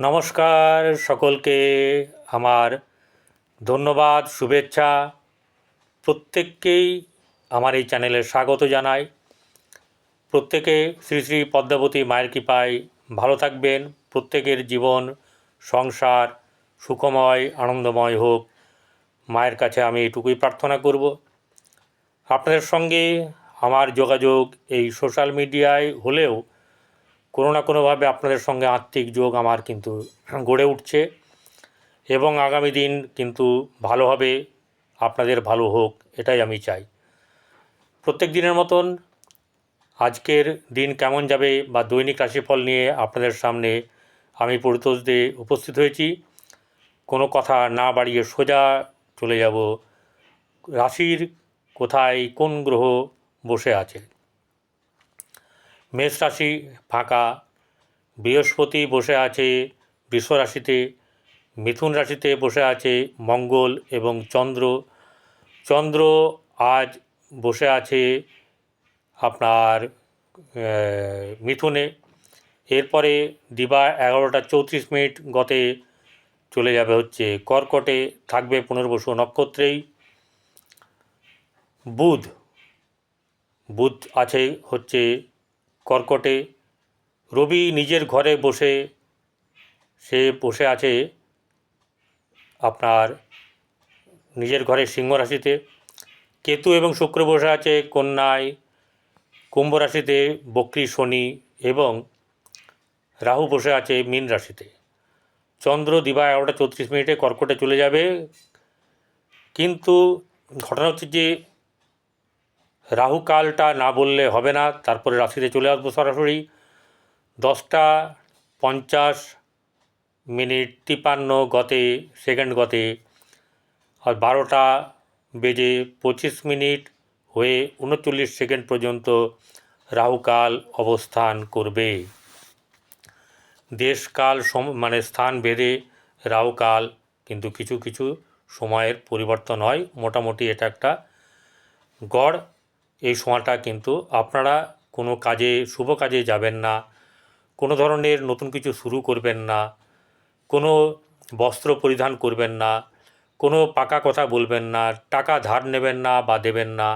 নমস্কার সকলকে। আমার ধন্যবাদ, শুভেচ্ছা। প্রত্যেককেই আমার এই চ্যানেলে স্বাগত জানাই। প্রত্যেকে শ্রী শ্রী পদ্মাবতী মায়ের কৃপায় ভালো থাকবেন। প্রত্যেকের জীবন, সংসার সুখময়, আনন্দময় হোক। মায়ের কাছে আমি এটুকুই প্রার্থনা করব। আপনাদের সঙ্গে আমার যোগাযোগ এই সোশ্যাল মিডিয়ায় হলেও কোনো না কোনোভাবে আপনাদের সঙ্গে আত্মিক যোগ আমার কিন্তু গড়ে উঠছে এবং আগামী দিন কিন্তু ভালো হবে আপনাদের ভালো হোক, এটাই আমি চাই। প্রত্যেক দিনের মতন আজকের দিন কেমন যাবে বা দৈনিক রাশিফল নিয়ে আপনাদের সামনে আমি পরিতোষ দে উপস্থিত হয়েছি। কোনো কথা না বাড়িয়ে সোজা চলে যাব। রাশির কোথায় কোন গ্রহ বসে আছে? মেষ রাশি ফাঁকা, বৃহস্পতি বসে আছে বৃষ রাশিতে, মিথুন রাশিতে বসে আছে মঙ্গল এবং চন্দ্র। চন্দ্র আজ বসে আছে আপনার মিথুনে। এরপরে দিবা এগারোটা চৌত্রিশ মিনিট গতে চলে যাবে হচ্ছে কর্কটে, থাকবে পুনর্বসু নক্ষত্রেই। বুধ বুধ আছে হচ্ছে কর্কটে। রবি নিজের ঘরে বসে, সে বসে আছে আপনার নিজের ঘরে সিংহ রাশিতে কেতু এবং শুক্র বসে আছে কন্যায়, কুম্ভ রাশিতে বক্রী শনি এবং রাহু বসে আছে মীন রাশিতে। চন্দ্র, দিবা এগারোটা চৌত্রিশ মিনিটে কর্কটে চলে যাবে। কিন্তু ঘটনা হচ্ছে যে রাহুকালটা না বললে হবে না, তারপরে রাশিতে চলে আসব সরাসরি। দশটা পঞ্চাশ মিনিট তিপান্ন গতে, সেকেন্ড গতে, আর বারোটা বেজে পঁচিশ মিনিট হয়ে উনচল্লিশ সেকেন্ড পর্যন্ত রাহুকাল অবস্থান করবে। দেশকাল সম মানে স্থান ভেদে রাহুকাল কিন্তু কিছু কিছু সময়ের পরিবর্তন হয়। মোটামুটি এটা একটা গড় এই সময়টা কিন্তু আপনারা কোনো কাজে, শুভ কাজে যাবেন না, কোনো ধরনের নতুন কিছু শুরু করবেন না, কোনো বস্ত্র পরিধান করবেন না, কোনো পাকা কথা বলবেন না, টাকা ধার নেবেন না বা দেবেন না,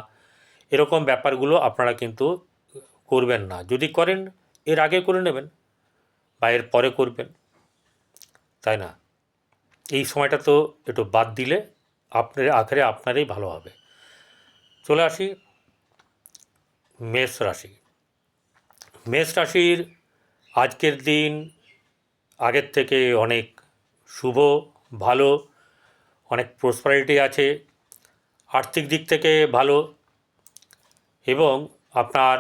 এরকম ব্যাপারগুলো আপনারা কিন্তু করবেন না। যদি করেন, এর আগে করে নেবেন বা এর পরে করবেন, তাই না? এই সময়টা তো একটু বাদ দিলে আপনার, আখেরে আপনারই ভালো হবে। চলে আসি মেষ রাশি। মেষ রাশির আজকের দিন আগের থেকে অনেক শুভ, ভালো, অনেক প্রসপারিটি আছে, আর্থিক দিক থেকে ভালো এবং আপনার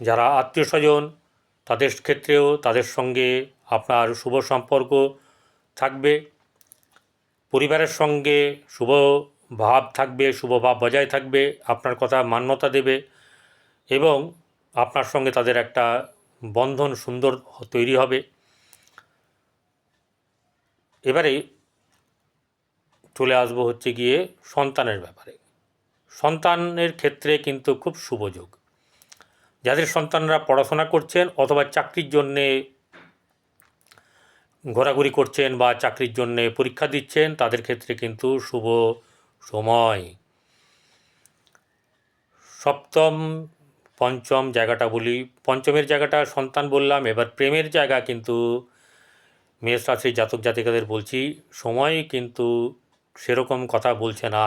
যারা আত্মীয় স্বজন তাদের ক্ষেত্রেও তাদের সঙ্গে আপনার শুভ সম্পর্ক থাকবে। পরিবারের সঙ্গে শুভ ভাব থাকবে, শুভ ভাব বজায় থাকবে, আপনার কথা মান্যতা দেবে এবং আপনার সঙ্গে তাদের একটা বন্ধন সুন্দর তৈরি হবে। এবারে চলে আসব হচ্ছে গিয়ে সন্তানের ব্যাপারে। সন্তানের ক্ষেত্রে কিন্তু খুব শুভ যোগ। যাদের সন্তানরা পড়াশোনা করছেন অথবা চাকরির জন্যে ঘোরাঘুরি করছেন বা চাকরির জন্যে পরীক্ষা দিচ্ছেন, তাদের ক্ষেত্রে কিন্তু শুভ সময়। সপ্তম, পঞ্চম জায়গাটা বলি, পঞ্চমের জায়গাটা সন্তান বললাম, এবার প্রেমের জায়গা কিন্তু মেষ রাশির জাতক জাতিকাদের বলছি, সময় কিন্তু সেরকম কথা বলছে না,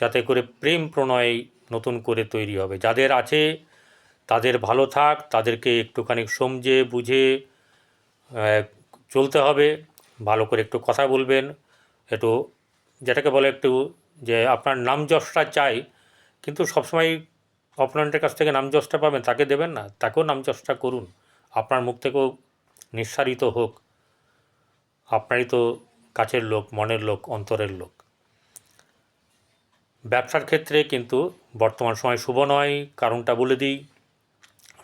যাতে করে প্রেম প্রণয় নতুন করে তৈরি হবে। যাদের আছে, তাদের ভালো থাক, তাদেরকে একটুখানি সমঝে, বুঝে চলতে হবে, ভালো করে একটু কথা বলবেন, একটু যেটাকে বলে একটু যে আপনার নাম যশটা চাই, কিন্তু সবসময় অপোনেন্টের কাছ থেকে নাম যশটা পাবেন, তাকে দেবেন না, তাকেও নাম যশটা করুন। আপনার মুখ থেকেও নিঃসারিত হোক, আপনারই তো কাছের লোক, মনের লোক, অন্তরের লোক। ব্যবসার ক্ষেত্রে কিন্তু বর্তমান সময় শুভ নয়, কারণটা বলে দিই।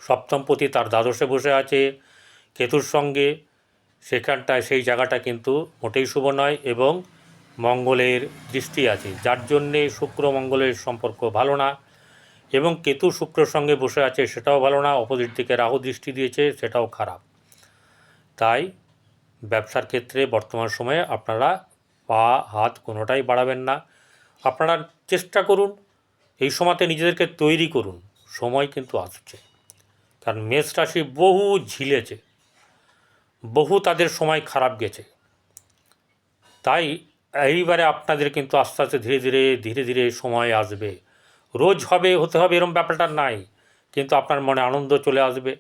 সপ্তমপতি তার দ্বাদশে বসে আছে, কেতুর সঙ্গে, সেখানটায়, সেই জায়গাটা কিন্তু মোটেই শুভ নয় এবং মঙ্গলের দৃষ্টি আছে, যার জন্যে শুক্র মঙ্গলের সম্পর্ক ভালো না এবং কেতু শুক্রের সঙ্গে বসে আছে সেটাও ভালো না অপোজিট দিকে রাহু দৃষ্টি দিয়েছে সেটাও খারাপ। তাই ব্যবসার ক্ষেত্রে বর্তমান সময়ে আপনারা পা, হাত কোনোটাই বাড়াবেন না। আপনারা চেষ্টা করুন, এই সময়তে নিজেদেরকে তৈরি করুন, সময় কিন্তু আসছে। কারণ মেষ রাশি বহু ঝিলেছে, বহু তাদের সময় খারাপ গেছে। তাই এইবারে আপনাদের কিন্তু আস্তে আস্তে ধীরে ধীরে ধীরে ধীরে সময় আসবে। রোজ হবে, হতে হবে এরকম ব্যাপারটা নাই। কিন্তু আপনার মনে আনন্দ চলে আসবে,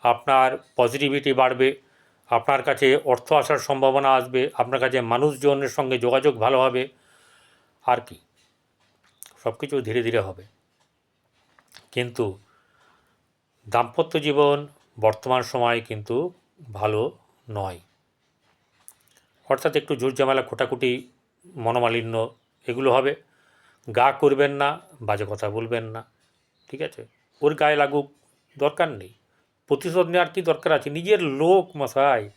আপনার পজিটিভিটি বাড়বে, আপনার কাছে অর্থ আসার সম্ভাবনা আসবে, আপনার কাছে মানুষজনের সঙ্গে যোগাযোগ ভালো হবে। আর কি সব কিছু ধীরে ধীরে হবে। কিন্তু দাম্পত্য জীবন বর্তমান সময় কিন্তু ভালো নয়। অর্থাৎ একটু জোর জামেলা খোটাকুটি মনোমালিন্য এগুলো হবে। গা করবেন না, বাজে কথা বলবেন না, ঠিক আছে? ওর গায়ে লাগুক, দরকার নেই। প্রতিশোধ নেওয়ার কী দরকার আছে? নিজের লোক মশাই,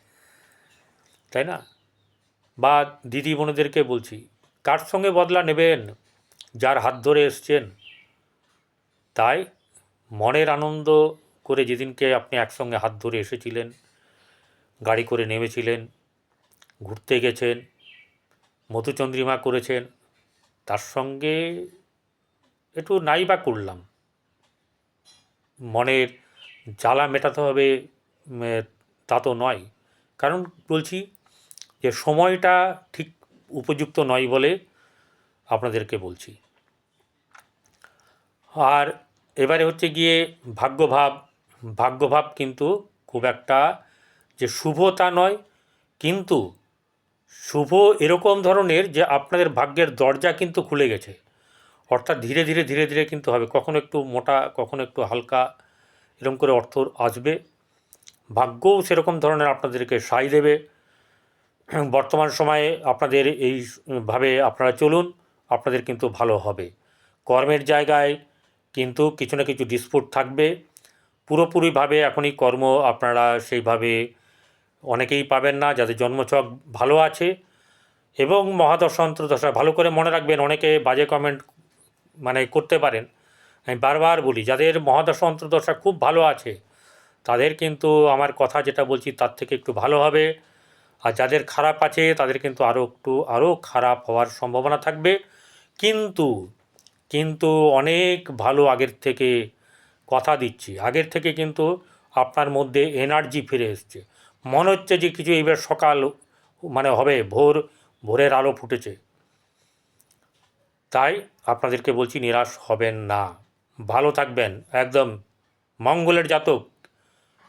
তাই না? বা দিদি বোনেদেরকে বলছি, কার সঙ্গে বদলা নেবেন? যার হাত ধরে এসছেন। তাই মনের আনন্দ করে যেদিনকে আপনি একসঙ্গে হাত ধরে এসেছিলেন, গাড়ি করে নেমেছিলেন, ঘুরতে গেছেন মধুচন্দ্রিমা করেছেন, তার সঙ্গে একটু নাই বা করলাম। মনের জ্বালা মেটাতে হবে তা তো নয়। কারণ বলছি যে সময়টা ঠিক উপযুক্ত নয় বলে আপনাদেরকে বলছি। আর এবারে হচ্ছে গিয়ে ভাগ্যভাব ভাগ্যভাব কিন্তু খুব একটা যে শুভ তা নয়, কিন্তু শুভ এরকম ধরনের যে আপনাদের ভাগ্যের দরজা কিন্তু খুলে গেছে। অর্থাৎ ধীরে ধীরে ধীরে ধীরে কিন্তু হবে। কখনো একটু মোটা, কখনো একটু হালকা এরকম করে অর্থ আসবে। ভাগ্যও সেরকম ধরনের আপনাদেরকে সাই দেবে। বর্তমান সময়ে আপনাদের এইভাবে আপনারা চলুন, আপনাদের কিন্তু ভালো হবে। কর্মের জায়গায় কিন্তু কিছু না কিছু ডিসপুট থাকবে। পুরোপুরিভাবে এখনই কর্ম আপনারা সেইভাবে অনেকেই পাবেন না, যাদের জন্মছক ভালো আছে এবং মহাদশা অন্তর্দশা, ভালো করে মনে রাখবেন, অনেকে বাজে কমেন্ট মানে করতে পারেন। আমি বারবার বলি, যাদের মহাদশা অন্তর্দশা খুব ভালো আছে, তাদের কিন্তু আমার কথা যেটা বলছি তার থেকে একটু ভালো হবে। আর যাদের খারাপ আছে, তাদের কিন্তু আরও একটু আরও খারাপ হওয়ার সম্ভাবনা থাকবে। কিন্তু কিন্তু অনেক ভালো আগের থেকে কথা দিচ্ছি। আগের থেকে কিন্তু আপনার মধ্যে এনার্জি ফিরে এসছে। মনে হচ্ছে যে কিছু এবার সকাল মানে হবে, ভোর, ভোরের আলো ফুটেছে। তাই আপনাদেরকে বলছি, নিরাশ হবেন না। ভালো থাকবেন, একদম মঙ্গলের জাতক।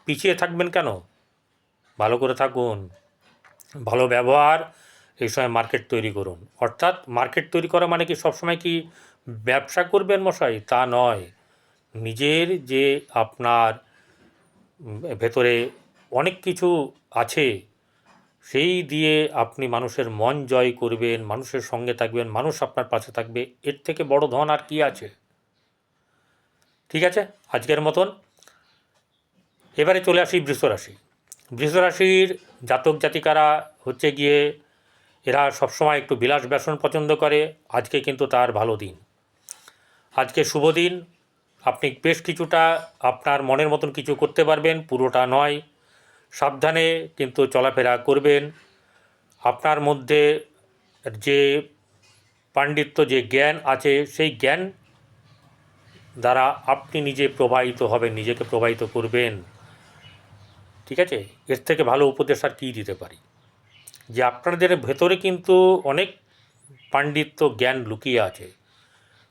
পিছিয়ে থাকবেন কেন? ভালো করে থাকুন। ভালো ব্যবহার, এই সময় মার্কেট তৈরি করুন। অর্থাৎ মার্কেট তৈরি করা মানে কি সবসময় কি ব্যবসা করবেন মশাই? তা নয়। নিজের যে আপনার ভেতরে অনেক কিছু আছে, সেই দিয়ে আপনি মানুষের মন জয় করবেন, মানুষের সঙ্গে থাকবেন, মানুষ আপনার পাশে থাকবে, এর থেকে বড় ধন আর কি আছে? ঠিক আছে? আজকের মতন। এবারে চলে আসি বৃষরাশি বৃষরাশির জাতক জাতিকারা হচ্ছে গিয়ে, এরা সবসময় একটু বিলাস ব্যসন পছন্দ করে, আজকে কিন্তু তার ভালো দিন। আজকে শুভ দিন, আপনি বেশ কিছুটা আপনার মনের মতন কিছু করতে পারবেন, পুরোটা নয়। সাবধানে কিন্তু চলাফেরা করবেন। আপনার মধ্যে যে পাণ্ডিত্য, যে জ্ঞান আছে, সেই জ্ঞান দ্বারা আপনি নিজে প্রবাহিত হবেন, নিজেকে প্রবাহিত করবেন। ঠিক আছে? এর থেকে ভালো উপদেশ আর কী দিতে পারি? যে আপনাদের ভেতরে কিন্তু অনেক পাণ্ডিত্য জ্ঞান লুকিয়ে আছে।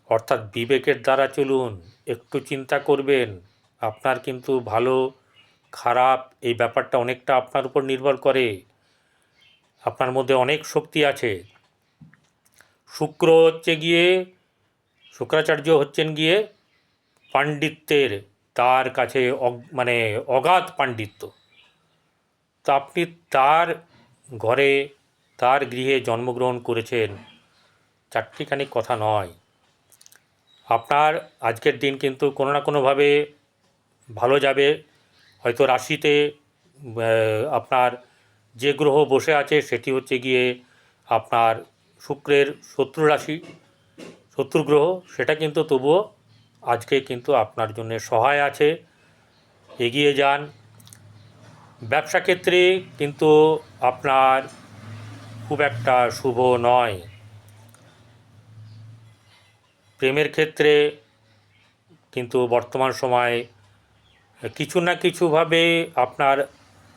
অর্থাৎ বিবেকের দ্বারা চলুন, একটু চিন্তা করবেন, আপনার কিন্তু ভালো খারাপ, এই ব্যাপারটা অনেকটা আপনার উপর নির্ভর করে। আপনার মধ্যে অনেক শক্তি আছে। শুক্র হচ্ছে গিয়ে, শুক্রাচার্য হচ্ছেন গিয়ে পাণ্ডিত্যের, তার কাছে মানে অগাধ পাণ্ডিত্য। তো আপনি তার ঘরে, তার গৃহে জন্মগ্রহণ করেছেন, চারটিখানি কথা নয়। আপনার আজকের দিন কিন্তু কোনো না কোনোভাবে ভালো যাবে। হয়তো রাশিতে আপনার যে গ্রহ বসে আছে সেটি হচ্ছে গিয়ে আপনার শুক্রের শত্রু রাশি, শত্রু গ্রহ। সেটা কিন্তু তবুও আজকে কিন্তু আপনার জন্য সহায় আছে। এগিয়ে যান। ব্যবসা ক্ষেত্রে কিন্তু আপনার খুব একটা শুভ নয়। প্রেমের ক্ষেত্রে কিন্তু বর্তমান সময় কিছু না কিছুভাবে আপনার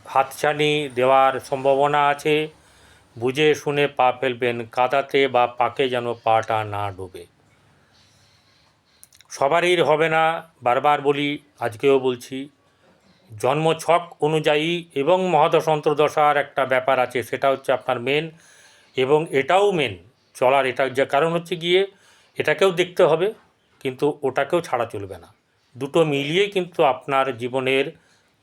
হাতছানি দেওয়ার সম্ভাবনা আছে। বুঝে শুনে পা ফেলবেন, কাদাতে বা পাকে যেন পাটা না ডোবে। সবারই হবে না, বারবার বলি, আজকেও বলছি। জন্ম ছক অনুযায়ী এবং মহাদশ অন্তর্দশার একটা ব্যাপার আছে, সেটা হচ্ছে আপনার মেন এবং এটাও মেন চলার এটা, যে কারণ হচ্ছে গিয়ে এটাকেও দেখতে হবে, কিন্তু ওটাকেও ছাড়া চলবে না। দুটো মিলিয়েই কিন্তু আপনার জীবনের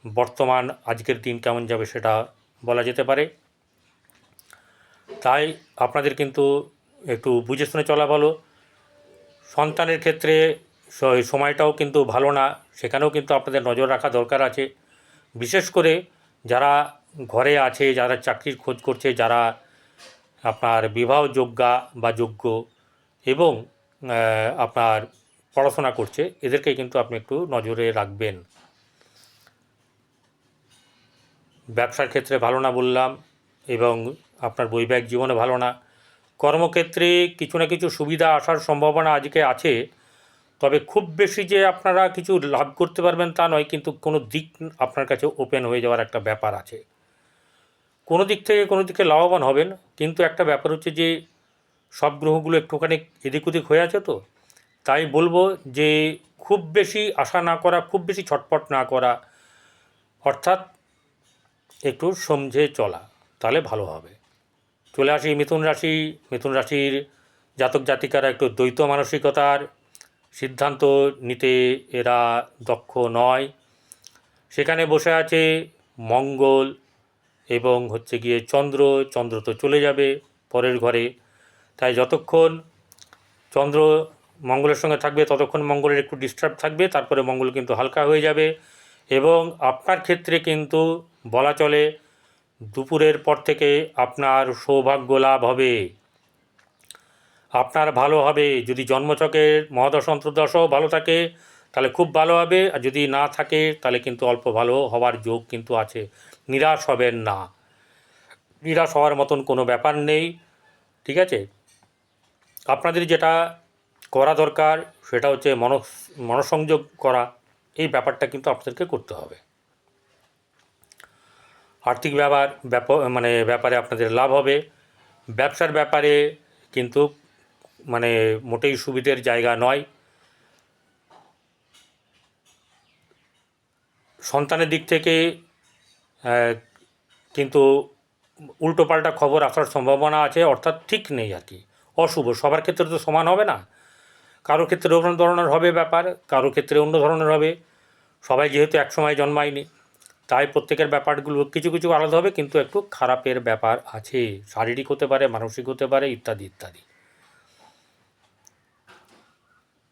বর্তমান আজকের দিন কেমন যাবে সেটা বলা যেতে পারে। তাই আপনাদের কিন্তু একটু বুঝে শুনে চলা ভালো। সন্তানের ক্ষেত্রে সময়টাও কিন্তু ভালো না, সেখানেও কিন্তু আপনাদের নজর রাখা দরকার আছে। বিশেষ করে যারা ঘরে আছে, যারা চাকরির খোঁজ করছে, যারা আপনার বিবাহ যোগ্যা বা যোগ্য এবং আপনার পড়াশোনা করছে, এদেরকে কিন্তু আপনি একটু নজরে রাখবেন। ব্যবসার ক্ষেত্রে ভালো না বললাম, এবং আপনার বৈবাহিক জীবনে ভালো না। কর্মক্ষেত্রে কিছু না কিছু সুবিধা আসার সম্ভাবনা আজকে আছে, তবে খুব বেশি যে আপনারা কিছু লাভ করতে পারবেন তা নয়, কিন্তু কোনো দিক আপনার কাছে ওপেন হয়ে যাওয়ার একটা ব্যাপার আছে। কোনো দিক থেকে কোনো দিকে লাভবান হবেন, কিন্তু একটা ব্যাপার হচ্ছে যে সব গ্রহগুলো একটুখানি এদিক ওদিক হয়ে আছে তো। তাই বলব যে খুব বেশি আশা না করা, খুব বেশি ছটপট না করা, অর্থাৎ একটু সমঝে চলা, তাহলে ভালো হবে। চলে আসি মিথুন রাশি, মিথুন রাশির জাতক জাতিকারা একটু দ্বৈত মানসিকতার সিদ্ধান্ত নিতে এরা দক্ষ নয়। সেখানে বসে আছে মঙ্গল এবং হচ্ছে গিয়ে চন্দ্র চন্দ্র তো চলে যাবে পরের ঘরে। তাই যতক্ষণ চন্দ্র মঙ্গলের সঙ্গে থাকবে, ততক্ষণ মঙ্গলের একটু ডিস্টার্ব থাকবে, তারপরে মঙ্গল কিন্তু হালকা হয়ে যাবে। এবং আপনার ক্ষেত্রে কিন্তু বলা চলে, দুপুরের পর থেকে আপনার সৌভাগ্য লাভ হবে। আপনার ভালো হবে। যদি জন্মছকের মহাদশ, অন্তর্দশও ভালো থাকে, তাহলে খুব ভালো হবে। আর যদি না থাকে, তাহলে কিন্তু অল্প ভালো হওয়ার যোগ কিন্তু আছে। নিরাশ হবেন না। নিরাশ হওয়ার মতন কোনো ব্যাপার নেই। ঠিক আছে? আপনাদের যেটা করা দরকার, সেটা হচ্ছে মন, মনসংযোগ করা, এই ব্যাপারটা কিন্তু আপনাদেরকে করতে হবে। আর্থিক ব্যাপার ব্যাপ মানে ব্যাপারে আপনাদের লাভ হবে। ব্যবসার ব্যাপারে কিন্তু মানে মোটেই সুবিধের জায়গা নয়। সন্তানের দিক থেকে কিন্তু উল্টোপাল্টা খবর আসার সম্ভাবনা আছে, অর্থাৎ ঠিক নেই আর কি। অশুভ, সবার ক্ষেত্রে তো সমান হবে না। কারও ক্ষেত্রে অন্য ধরনের হবে ব্যাপার, কারও ক্ষেত্রে অন্য ধরনের হবে। সবাই যেহেতু একসময় জন্মায়নি, তাই প্রত্যেকের ব্যাপারগুলো কিছু কিছু আলাদা হবে, কিন্তু একটু খারাপের ব্যাপার আছে। শারীরিক হতে পারে, মানসিক হতে পারে, ইত্যাদি ইত্যাদি।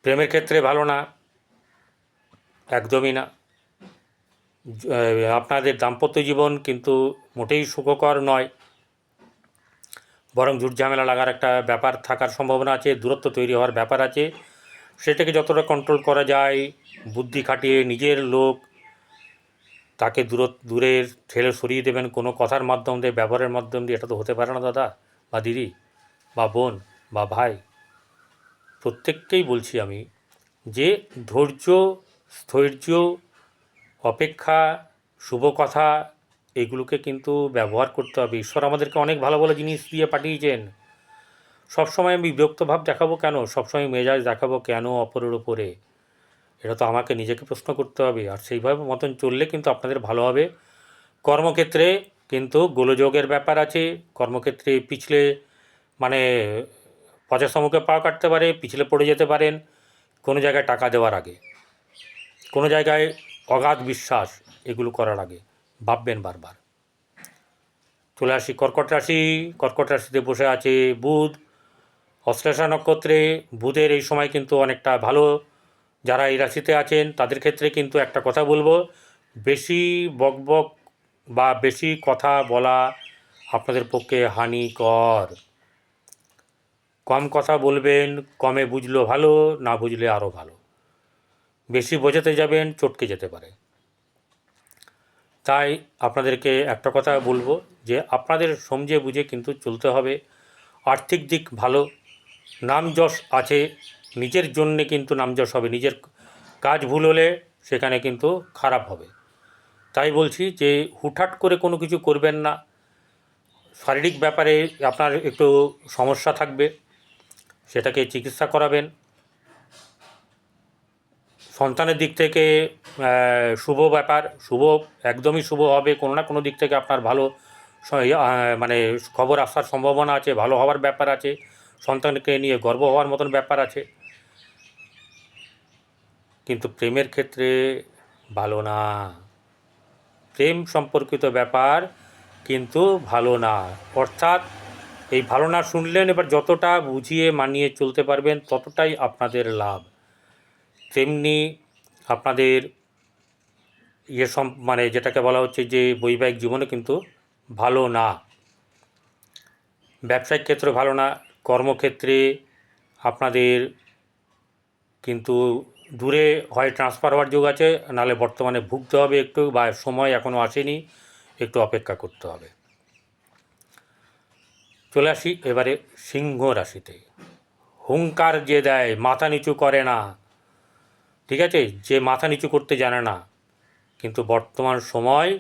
প্রেমের ক্ষেত্রে ভালো না, একদমই না। আপনাদের দাম্পত্য জীবন কিন্তু মোটেই সুখকর নয়। বরং ঝুট ঝামেলা লাগার একটা ব্যাপার থাকার সম্ভাবনা আছে, দূরত্ব তৈরি হওয়ার ব্যাপার আছে। সেটাকে যতটা কন্ট্রোল করা যায়, বুদ্ধি খাটিয়ে নিজের লোক তাকে দূর দূরের ঠেলে সরিয়ে দেবেন কোনো কথার মাধ্যম দিয়ে, ব্যবহারের মাধ্যম দিয়ে, এটা তো হতে পারে না দাদা বা দিদি বা বোন বা ভাই। প্রত্যেককেই বলছি আমি যে ধৈর্য স্থৈর্য অপেক্ষা, শুভ কথা এগুলোকে কিন্তু ব্যবহার করতে হবে। ঈশ্বর আমাদেরকে অনেক ভালো ভালো জিনিস দিয়ে পাঠিয়েছেন। সবসময় আমি বিরক্ত ভাব দেখাবো কেন? সবসময় মেজাজ দেখাবো কেন অপরের ওপরে এটা তো আমাকে নিজেকে প্রশ্ন করতে হবে। আর সেইভাবে মতন চললে কিন্তু আপনাদের ভালো হবে। কর্মক্ষেত্রে কিন্তু গোলযোগের ব্যাপার আছে। কর্মক্ষেত্রে পিছলে মানে পচা সম্মুখে পা কাটতে পারে, পিছলে পড়ে যেতে পারেন। কোনো জায়গায় টাকা দেওয়ার আগে। কোনো জায়গায় অগাধ বিশ্বাস এগুলো করার আগে। ভাববেন বারবার। চলে আসি কর্কট রাশি, কর্কট রাশিতে বসে আছে বুধ। অশ্লেষা নক্ষত্রে বুধের এই সময় কিন্তু অনেকটা ভালো। যারা এই রাশিতে আছেন, তাদের ক্ষেত্রে কিন্তু একটা কথা বলব, বেশি বকবক বা বেশি কথা বলা আপনাদের পক্ষে হানিকর। কম কথা বলবেন, কমে বুঝলো ভালো, না বুঝলে আরও ভালো। বেশি বোঝাতে যাবেন, চটকে যেতে পারে। তাই আপনাদেরকে একটা কথা বলব যে আপনাদের সমঝে বুঝে কিন্তু চলতে হবে। আর্থিক দিক ভালো নাম যশ আছে, নিজের জন্যে কিন্তু নাম যশ হবে, নিজের কাজ ভুল হলে সেখানে কিন্তু খারাপ হবে। তাই বলছি যে হুটহাট করে কোনো কিছু করবেন না। শারীরিক ব্যাপারে আপনার একটু সমস্যা থাকবে, সেটাকে চিকিৎসা করাবেন। সন্তানের দিক থেকে শুভ ব্যাপার শুভ একদমই শুভ হবে কোনো না কোনো দিক থেকে আপনার ভালো ইয়ে, মানে খবর আসার সম্ভাবনা আছে ভালো হওয়ার ব্যাপার আছে সন্তানকে নিয়ে গর্ব হওয়ার মতন ব্যাপার আছে। কিন্তু প্রেমের ক্ষেত্রে ভালো না। প্রেম সম্পর্কিত ব্যাপার কিন্তু ভালো না। অর্থাৎ এই ভালো না শুনলেন এবার যতটা বুঝিয়ে মানিয়ে চলতে পারবেন ততটাই আপনাদের লাভ। তেমনি আপনাদের ইয়ে সম মানে যেটাকে বলা হচ্ছে যে বৈবাহিক জীবনে কিন্তু ভালো না। ব্যবসায়িক ক্ষেত্রে ভালো না, কর্মক্ষেত্রে আপনাদের কিন্তু দূরে হয় ট্রান্সফার হওয়ার যুগ আছে, নাহলে বর্তমানে ভুগতে হবে একটু বা সময় এখনও আসেনি, একটু অপেক্ষা করতে হবে। চলে আসি এবারে সিংহ রাশিতে। হুঙ্কার যে দেয়, মাথা নিচু করে না। ঠিক আছে? যে মাথা নিচু করতে জানে না, কিন্তু বর্তমান সময়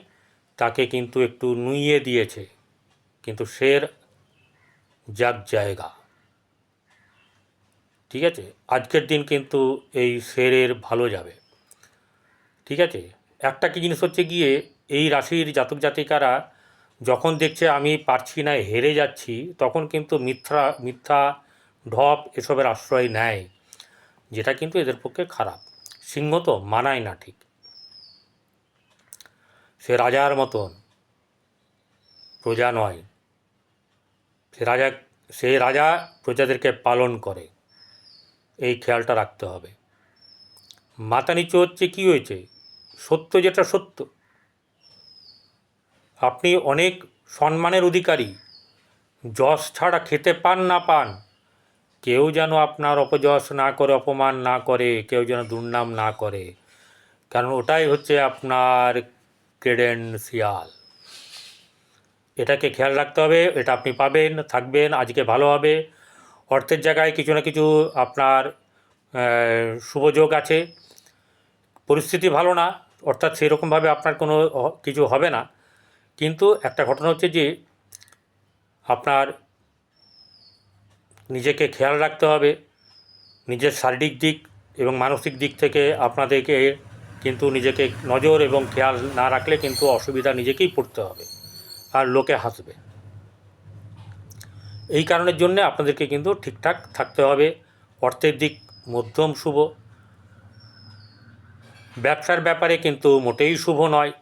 তাকে কিন্তু একটু নুইয়ে দিয়েছে। কিন্তু সের যাক জায়গা। ঠিক আছে? আজকের দিন কিন্তু এই শেরের ভালো যাবে। ঠিক আছে? একটা কি জিনিস হচ্ছে গিয়ে, এই রাশির জাতক জাতিকারা যখন দেখছে আমি পারছি না, হেরে যাচ্ছি, তখন কিন্তু মিথ্যা মিথ্যা ঢপ এসবের আশ্রয় নেয়, যেটা কিন্তু এদের পক্ষে খারাপ। সিংহ তো মানায় না ঠিক। সে রাজার মতন প্রজা নয়। সে রাজা সে রাজা প্রজাদেরকে পালন করে। এই খেয়ালটা রাখতে হবে। মাথা নিচু হচ্ছে কী হয়েছে? সত্য যেটা সত্য। আপনি অনেক সম্মানের অধিকারী। যশ ছাড়া খেতে পান না পান কেউ যেন আপনার অপযশ না করে, অপমান না করে, কেউ যেন দুর্নাম না করে। কারণ ওটাই হচ্ছে আপনার ক্রেডেন্সিয়াল এটাকে খেয়াল রাখতে হবে, এটা আপনি পাবেন, থাকবেন, আজকে ভালো হবে। অর্থের জায়গায় কিছু না কিছু আপনার শুভযোগ আছে। পরিস্থিতি ভালো না, অর্থাৎ সেরকমভাবে আপনার কোনো কিছু হবে না। কিন্তু একটা ঘটনা হচ্ছে যে, আপনার নিজেকে খেয়াল রাখতে হবে। নিজের শারীরিক দিক এবং মানসিক দিক থেকে আপনাদেরকে কিন্তু নিজেকে নজর এবং খেয়াল না রাখলে কিন্তু অসুবিধা নিজেকেই পড়তে হবে আর লোকে হাসবে। এই কারণের জন্য আপনাদেরকে কিন্তু ঠিকঠাক থাকতে হবে। অর্থের দিক মধ্যম শুভ। ব্যবসার ব্যাপারে কিন্তু মোটেই শুভ নয়।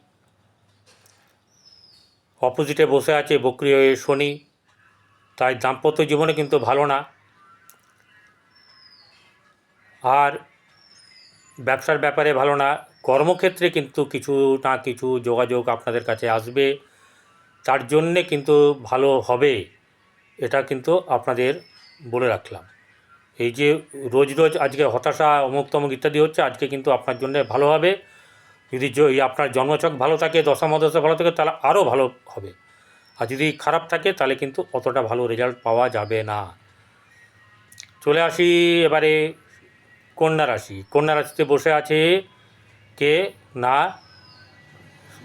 অপোজিটে বসে আছে বক্রি হয়ে শনি। তাই দাম্পত্য জীবনে কিন্তু ভালো না। আর ব্যবসার ব্যাপারে ভালো না, কর্মক্ষেত্রে কিন্তু কিছু না কিছু যোগাযোগ আপনাদের কাছে আসবে। তার জন্যে কিন্তু ভালো হবে, এটা কিন্তু আপনাদের বলে রাখলাম। এই যে রোজ রোজ আজকে হতাশা, অমুক তমুক ইত্যাদি হচ্ছে, আজকে কিন্তু আপনার জন্য ভালো হবে। যদি আপনার জন্মছক ভালো থাকে দশা মদশা ভালো থাকে, তাহলে আরও ভালো হবে। আর যদি খারাপ থাকে, তাহলে কিন্তু অতটা ভালো রেজাল্ট পাওয়া যাবে না। চলে আসি এবারে কন্যা রাশি। কন্যা রাশিতে বসে আছে কে? না,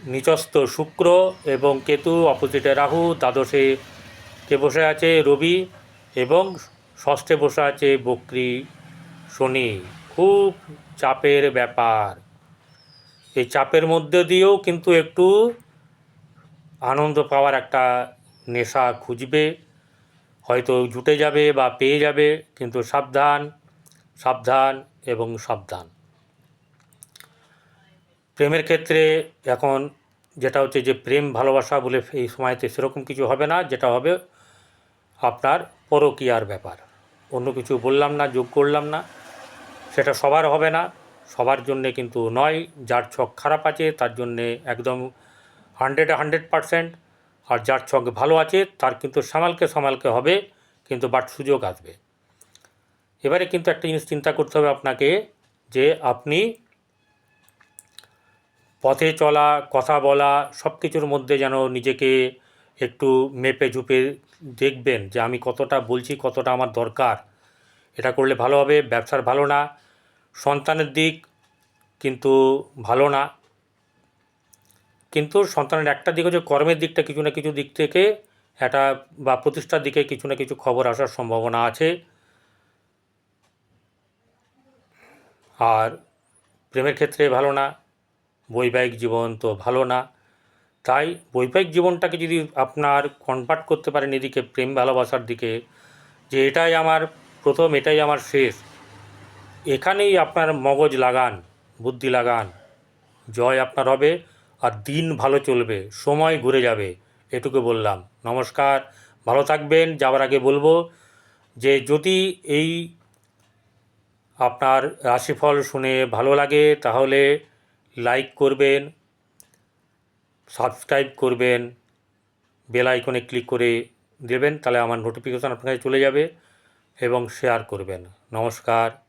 নিচস্থ শুক্র এবং কেতু অপোজিটে রাহু, দ্বাদশে কে বসে আছে? রবি এবং ষষ্ঠে বসে আছে বক্রি শনি। খুব চাপের ব্যাপার। এই চাপের মধ্যে দিয়েও কিন্তু একটু আনন্দ পাওয়ার একটা নেশা খুঁজবে, হয়তো জুটে যাবে বা পেয়ে যাবে, কিন্তু সাবধান সাবধান এবং সাবধান। প্রেমের ক্ষেত্রে এখন যেটা হচ্ছে যে প্রেম ভালোবাসা বলে এই সময়তে সেরকম কিছু হবে না, যেটা হবে আপনার পরকীয়ার ব্যাপার। অন্য কিছু বললাম না, যোগ করলাম না, সেটা সবার হবে না, সবার জন্যে কিন্তু নয়, যার ছক খারাপ আছে তার জন্যে একদম হান্ড্রেডে হান্ড্রেড পারসেন্ট। আর যার ছক ভালো আছে, তার কিন্তু সামালকে সামালকে হবে, কিন্তু বাট সুযোগ আসবে। এবারে কিন্তু একটা জিনিস চিন্তা করতে হবে আপনাকে, যে আপনি পথে চলা, কথা বলা সব কিছুর মধ্যে যেন নিজেকে একটু মেপে ঝুপে দেখবেন যে আমি কতটা বলছি, কতটা আমার দরকার। এটা করলে ভালো হবে, ব্যবসার ভালো না, সন্তানের দিক কিন্তু ভালো না। কিন্তু সন্তানের একটা দিক হচ্ছে কর্মের দিকটা কিছু না কিছু দিক থেকে একটা বা প্রতিষ্ঠার দিকে কিছু না কিছু খবর আসার সম্ভাবনা আছে। আর প্রেমের ক্ষেত্রে ভালো না, বৈবাহিক জীবন তো ভালো না। তাই বৈবাহিক জীবনটাকে যদি আপনার কনভার্ট করতে পারেন এদিকে প্রেম ভালোবাসার দিকে, যে এটাই আমার প্রথম, এটাই আমার শেষ। এখানেই আপনার মগজ লাগান, বুদ্ধি লাগান, জয় আপনার হবে। আর দিন ভালো চলবে, সময় ঘুরে যাবে, এটুকু বললাম। নমস্কার, ভালো থাকবেন, যাওয়ার আগে বলব যে যদি এই আপনার রাশিফল শুনে ভালো লাগে, তাহলে লাইক করবেন, সাবস্ক্রাইব করবেন, বেল আইকনে ক্লিক করে দেবেন, তাহলে আমার নোটিফিকেশান আপনার কাছে চলে যাবে এবং শেয়ার করবেন। নমস্কার।